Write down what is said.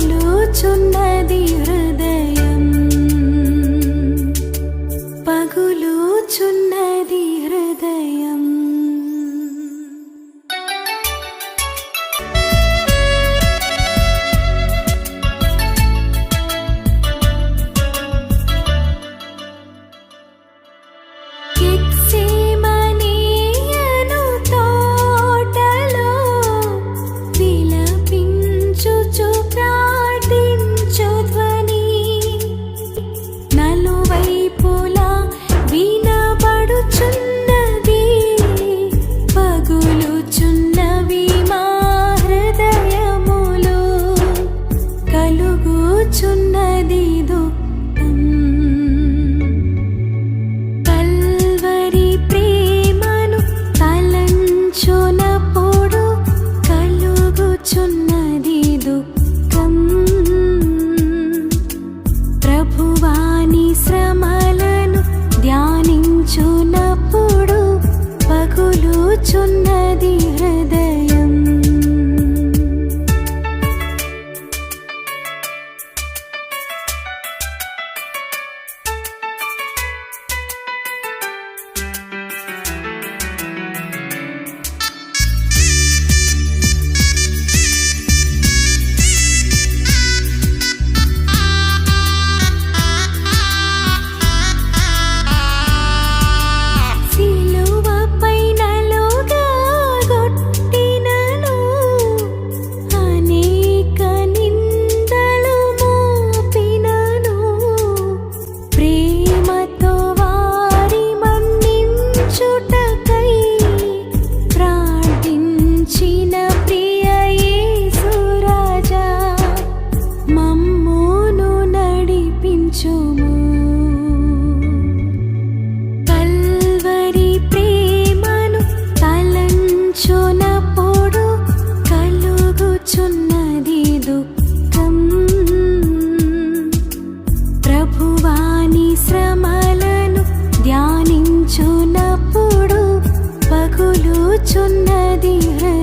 తగులుచున్నా জন্য కూర్చున్నప్పుడు కలుగుచున్నది దుఃఖం. ప్రభువాని శ్రమలను ధ్యానించున్నప్పుడు పగులుచున్నది హృ